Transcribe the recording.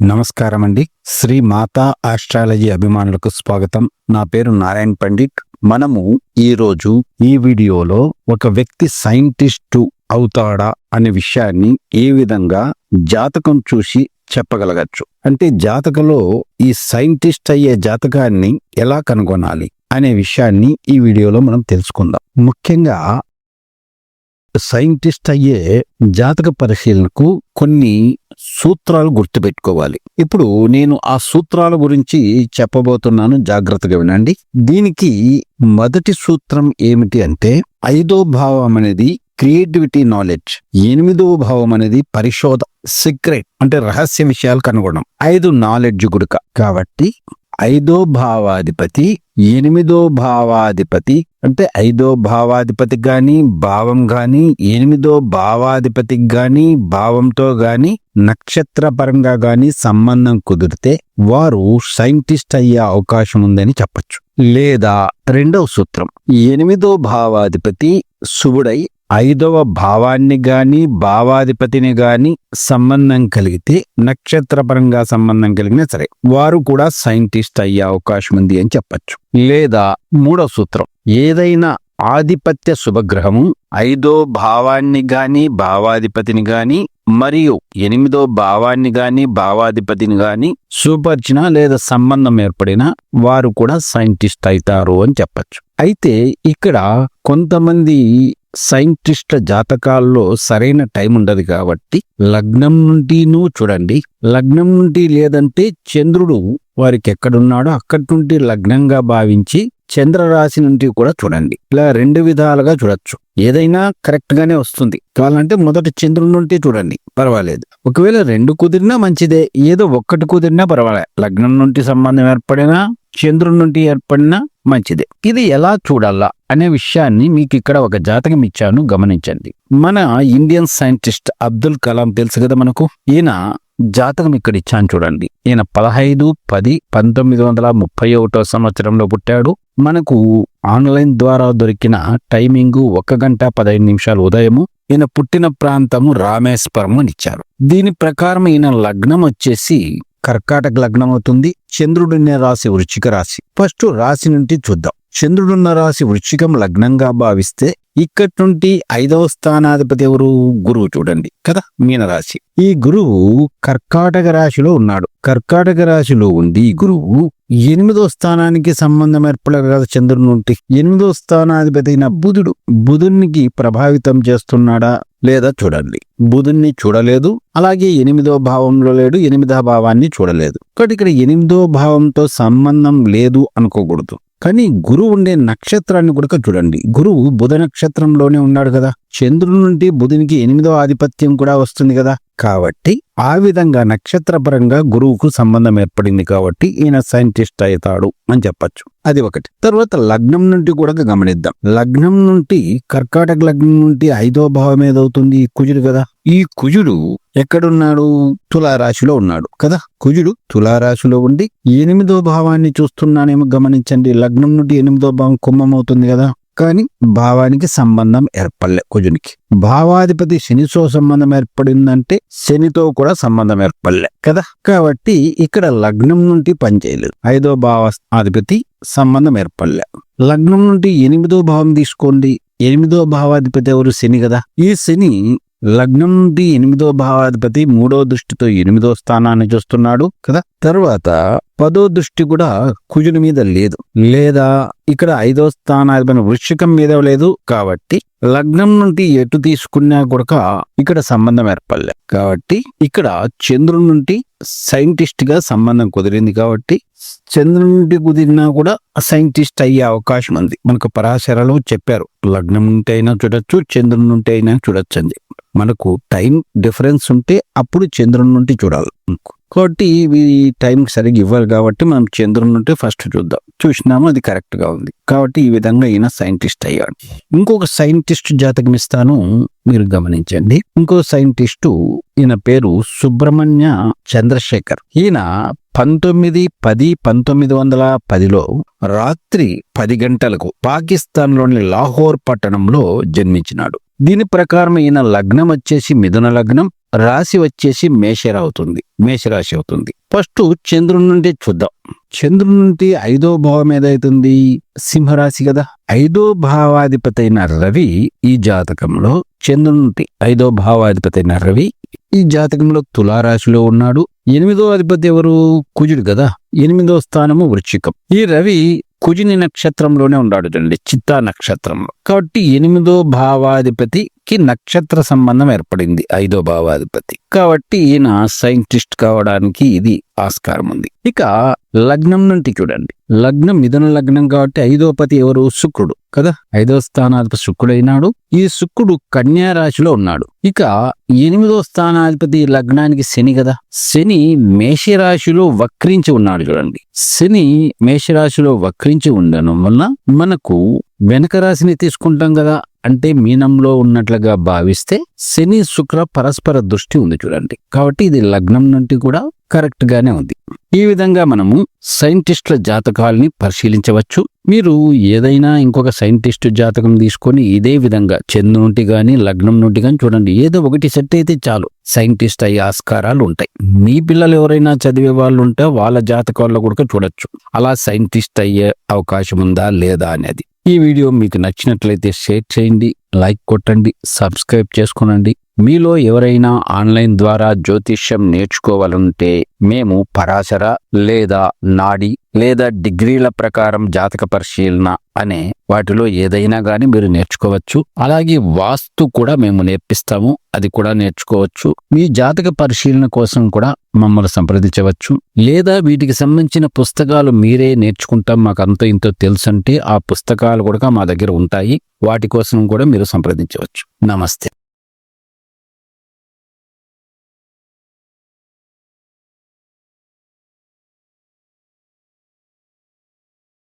నమస్కారం అండి శ్రీ మాతా ఆస్ట్రాలజీ అభిమానులకు స్వాగతం. నా పేరు నారాయణ్ పండిట్. మనము ఈరోజు ఈ వీడియోలో ఒక వ్యక్తి సైంటిస్టు అవుతాడా అనే విషయాన్ని ఏ విధంగా జాతకం చూసి చెప్పగలగచ్చు? అంటే జాతకలో ఈ సైంటిస్ట్ అయ్యే జాతకాన్ని ఎలా కనుగొనాలి అనే విషయాన్ని ఈ వీడియోలో మనం తెలుసుకుందాం. ముఖ్యంగా సైంటిస్ట్ అయ్యే జాతక పరిశీలనకు కొన్ని సూత్రాలు గుర్తుపెట్టుకోవాలి. ఇప్పుడు నేను ఆ సూత్రాల గురించి చెప్పబోతున్నాను జాగ్రత్తగా వినండి. దీనికి మొదటి సూత్రం ఏమిటి అంటే ఐదో భావం అనేది క్రియేటివిటీ నాలెడ్జ్ ఎనిమిదో భావం అనేది పరిశోధ సీక్రెట్ అంటే రహస్య విషయాలు కనుగొనడం ఐదు నాలెడ్జ్ గుడుక. కాబట్టి ఐదో భావాధిపతి ఎనిమిదో భావాధిపతి అంటే ఐదో భావాధిపతి గాని భావం గాని ఎనిమిదో భావాధిపతికి గాని భావంతో గాని నక్షత్ర పరంగా గాని సంబంధం కుదిరితే వారు సైంటిస్ట్ అయ్యే అవకాశం ఉందని చెప్పొచ్చు. లేదా రెండవ సూత్రం ఎనిమిదో భావాధిపతి శుభుడై ఐదవ భావాన్ని గాని భావాధిపతిని గాని సంబంధం కలిగితే నక్షత్రపరంగా సంబంధం కలిగినా సరే వారు కూడా సైంటిస్ట్ అయ్యే అవకాశం ఉంది అని చెప్పచ్చు. లేదా మూడో సూత్రం ఏదైనా ఆధిపత్య శుభగ్రహము ఐదో భావాన్ని గాని భావాధిపతిని గాని మరియు ఎనిమిదో భావాన్ని గాని భావాధిపతిని గాని సూపర్చిన లేదా సంబంధం ఏర్పడిన వారు కూడా సైంటిస్ట్ అవుతారు అని చెప్పచ్చు. అయితే ఇక్కడ కొంతమంది సైంటిస్ట్ల జాతకాల్లో సరైన టైం ఉండదు కాబట్టి లగ్నం నుండినూ చూడండి. లగ్నం నుండి లేదంటే చంద్రుడు వారికి ఎక్కడున్నాడో అక్కడి నుండి లగ్నంగా భావించి చంద్రరాశి నుండి కూడా చూడండి. ఇలా రెండు విధాలుగా చూడొచ్చు. ఏదైనా కరెక్ట్ గానే వస్తుంది. కావాలంటే మొదటి చంద్రుడి నుండి చూడండి. పర్వాలేదు. ఒకవేళ రెండు కుదిరినా మంచిదే. ఏదో ఒక్కటి కుదిరినా పర్వాలేదు లగ్నం నుండి సంబంధం ఏర్పడినా చంద్రుడి నుండి ఏర్పడినా మంచిదే. ఇది ఎలా చూడాలా? అనే విషయాన్ని మీకు ఇక్కడ ఒక జాతకం ఇచ్చాను గమనించండి. మన ఇండియన్ సైంటిస్ట్ అబ్దుల్ కలాం తెలుసు కదా మనకు? ఈయన జాతకం ఇక్కడ ఇచ్చాను చూడండి. ఈయన పదహైదు పది పంతొమ్మిది వందల ముప్పై ఒకటో సంవత్సరంలో పుట్టాడు. మనకు ఆన్లైన్ ద్వారా దొరికిన టైమింగ్ ఒక గంట పదహైదు నిమిషాలు ఉదయము ఈయన పుట్టిన ప్రాంతము రామేశ్వరం అని ఇచ్చారు. దీని ప్రకారం ఈయన లగ్నం వచ్చేసి కర్కాటక లగ్నం అవుతుంది. చంద్రుడినే రాశి వృచ్చిక రాశి. ఫస్ట్ రాశి నుండి చూద్దాం. చంద్రుడున్న రాశి వృచ్చికం లగ్నంగా భావిస్తే ఇక్కడి నుండి ఐదవ స్థానాధిపతి ఎవరు? గురువు చూడండి. కదా? మీనరాశి. ఈ గురువు కర్కాటక రాశిలో ఉన్నాడు. కర్కాటక రాశిలో ఉంది ఈ గురువు ఎనిమిదో స్థానానికి సంబంధం ఏర్పడదు కదా చంద్రుడి నుండి. ఎనిమిదో స్థానాధిపతి అయిన బుధుడు బుధునికి ప్రభావితం చేస్తున్నాడా లేదా చూడండి. బుధుణ్ణి చూడలేదు. అలాగే ఎనిమిదో భావంలో లేడు. ఎనిమిదో భావాన్ని చూడలేదు. కాబట్టి ఇక్కడ ఎనిమిదో భావంతో సంబంధం లేదు అనుకోకూడదు. కానీ గురువు ఉండే నక్షత్రాన్ని కూడా చూడండి. గురువు బుధ నక్షత్రంలోనే ఉన్నాడు కదా. చంద్రుడి నుండి బుధునికి ఎనిమిదో ఆధిపత్యం కూడా వస్తుంది కదా. కాబట్టి ఆ విధంగా నక్షత్రపరంగా గురువుకు సంబంధం ఏర్పడింది కాబట్టి ఈయన సైంటిస్ట్ అవుతాడు అని చెప్పచ్చు. అది ఒకటి. తర్వాత లగ్నం నుండి కూడా గమనిద్దాం. లగ్నం నుండి కర్కాటక లగ్నం నుండి ఐదో భావం ఏదవుతుంది? ఈ కుజుడు కదా. ఈ కుజుడు ఎక్కడున్నాడు? తులారాశిలో ఉన్నాడు కదా. కుజుడు తులారాశిలో ఉండి ఎనిమిదో భావాన్ని చూస్తున్నానేమో గమనించండి. లగ్నం నుండి ఎనిమిదో భావం కుంభం అవుతుంది కదా. కానీ భావానికి సంబంధం ఏర్పడలే కుజునికి. భావాధిపతి శనితో సంబంధం ఏర్పడిందంటే శనితో కూడా సంబంధం ఏర్పడలే కదా? కాబట్టి ఇక్కడ లగ్నం నుండి పనిచేయలేదు ఐదో భావ అధిపతి సంబంధం ఏర్పడలే. లగ్నం నుండి ఎనిమిదో భావం తీసుకోండి. ఎనిమిదో భావాధిపతి ఎవరు? శని కదా? ఈ శని లగ్నం నుండి ఎనిమిదో భావాధిపతి మూడో దృష్టితో ఎనిమిదో స్థానాన్ని చూస్తున్నాడు కదా? తర్వాత పదో దృష్టి కూడా కుజుని మీద లేదు. లేదా ఇక్కడ ఐదో స్థానాధిపతి వృశ్చికం మీద లేదు. కాబట్టి లగ్నం నుండి ఎటు తీసుకున్నా కూడా ఇక్కడ సంబంధం ఏర్పడలే. కాబట్టి ఇక్కడ చంద్రుడి నుండి సైంటిస్ట్గా సంబంధం కుదిరింది. కాబట్టి చంద్రుడి నుండి కుదిరినా కూడా సైంటిస్ట్ అయ్యే అవకాశం ఉంది. మనకు పరాశరాలు చెప్పారు. లగ్నం నుండి అయినా చూడొచ్చు చంద్రుడి నుండి అయినా చూడొచ్చు మనకు టైం డిఫరెన్స్ ఉంటే అప్పుడు చంద్రుడి నుండి చూడాలి. కాబట్టి ఇవి టైంకి సరిగ్గా ఇవ్వాలి కాబట్టి మనం చంద్రుని ఉంటే ఫస్ట్ చూద్దాం. చూసినాము అది కరెక్ట్గా ఉంది. కాబట్టి ఈ విధంగా ఈయన సైంటిస్ట్ అయ్యాడు. ఇంకొక సైంటిస్ట్ జాతకం ఇస్తాను మీరు గమనించండి. ఇంకో సైంటిస్టు ఈయన పేరు సుబ్రహ్మణ్య చంద్రశేఖర్. ఈయన పంతొమ్మిది పది పంతొమ్మిది వందల పదిలో రాత్రి పది గంటలకు పాకిస్తాన్లోని లాహోర్ పట్టణంలో జన్మించినాడు. దీని ప్రకారం ఈయన లగ్నం వచ్చేసి మిథున లగ్నం రాశి వచ్చేసి మేషరా అవుతుంది మేషరాశి అవుతుంది. ఫస్ట్ చంద్రుడి నుండి చూద్దాం. చంద్రుడి నుండి ఐదో భావం ఏదైతుంది? సింహరాశి కదా. ఐదో భావాధిపతి అయిన రవి ఈ జాతకంలో చంద్రుడి నుండి ఐదో భావాధిపతి అయిన రవి ఈ జాతకంలో తులారాశిలో ఉన్నాడు. ఎనిమిదో అధిపతి ఎవరు? కుజుడు కదా. ఎనిమిదో స్థానము వృశ్చికం. ఈ రవి కుజిని నక్షత్రంలోనే ఉన్నాడు అండి చిత్తా నక్షత్రంలో. కాబట్టి ఎనిమిదో భావాధిపతి కి నక్షత్ర సంబంధం ఏర్పడింది ఐదో భావాధిపతి. కాబట్టి ఈయన సైంటిస్ట్ కావడానికి ఇది ఆస్కారం ఉంది. ఇక లగ్నం నుండి చూడండి. లగ్నం మిథున లగ్నం కాబట్టి ఐదో పతి ఎవరు? శుక్రుడు కదా? ఐదో స్థానాధిపతి శుక్రుడైనాడు. ఈ శుక్రుడు కన్యా రాశిలో ఉన్నాడు. ఇక ఎనిమిదో స్థానాధిపతి లగ్నానికి శని కదా? శని మేషరాశిలో వక్రించి ఉన్నాడు చూడండి. శని మేషరాశిలో వక్రించి ఉండడం వల్ల మనకు వెనక రాశిని తీసుకుంటాం కదా? అంటే మీనంలో ఉన్నట్లుగా భావిస్తే శని శుక్ర పరస్పర దృష్టి ఉంది చూడండి. కాబట్టి ఇది లగ్నం నుండి కూడా కరెక్ట్ గానే ఉంది. ఈ విధంగా మనము సైంటిస్టుల జాతకాలని పరిశీలించవచ్చు. మీరు ఏదైనా ఇంకొక సైంటిస్ట్ జాతకం తీసుకొని ఇదే విధంగా చంద్రు నుండి గాని లగ్నం నుండి గాని చూడండి. ఏదో ఒకటి సెట్ అయితే చాలు. సైంటిస్ట్ అయ్యే ఆస్కారాలు ఉంటాయి. మీ పిల్లలు ఎవరైనా చదివే వాళ్ళు ఉంటే వాళ్ళ జాతకాల్లో కూడా చూడొచ్చు. అలా సైంటిస్ట్ అయ్యే అవకాశం ఉందా లేదా అనేది. ఈ వీడియో మీకు నచ్చినట్లయితే షేర్ చేయండి లైక్ కొట్టండి సబ్స్క్రైబ్ చేసుకోనండి. మీలో ఎవరైనా ఆన్లైన్ ద్వారా జ్యోతిష్యం నేర్చుకోవాలంటే మేము పరాశర లేదా నాడి లేదా డిగ్రీల ప్రకారం జాతక పరిశీలన అనే వాటిలో ఏదైనా గాని మీరు నేర్చుకోవచ్చు. అలాగే వాస్తు కూడా మేము నేర్పిస్తాము అది కూడా నేర్చుకోవచ్చు. మీ జాతక పరిశీలన కోసం కూడా మమ్మల్ని సంప్రదించవచ్చు. లేదా వీటికి సంబంధించిన పుస్తకాలు మీరే నేర్చుకుంటాం మాకు అంత ఇంతో తెలుసు అంటే ఆ పుస్తకాలు కూడా మా దగ్గర ఉంటాయి. వాటి కోసం కూడా మీరు సంప్రదించవచ్చు. నమస్తే.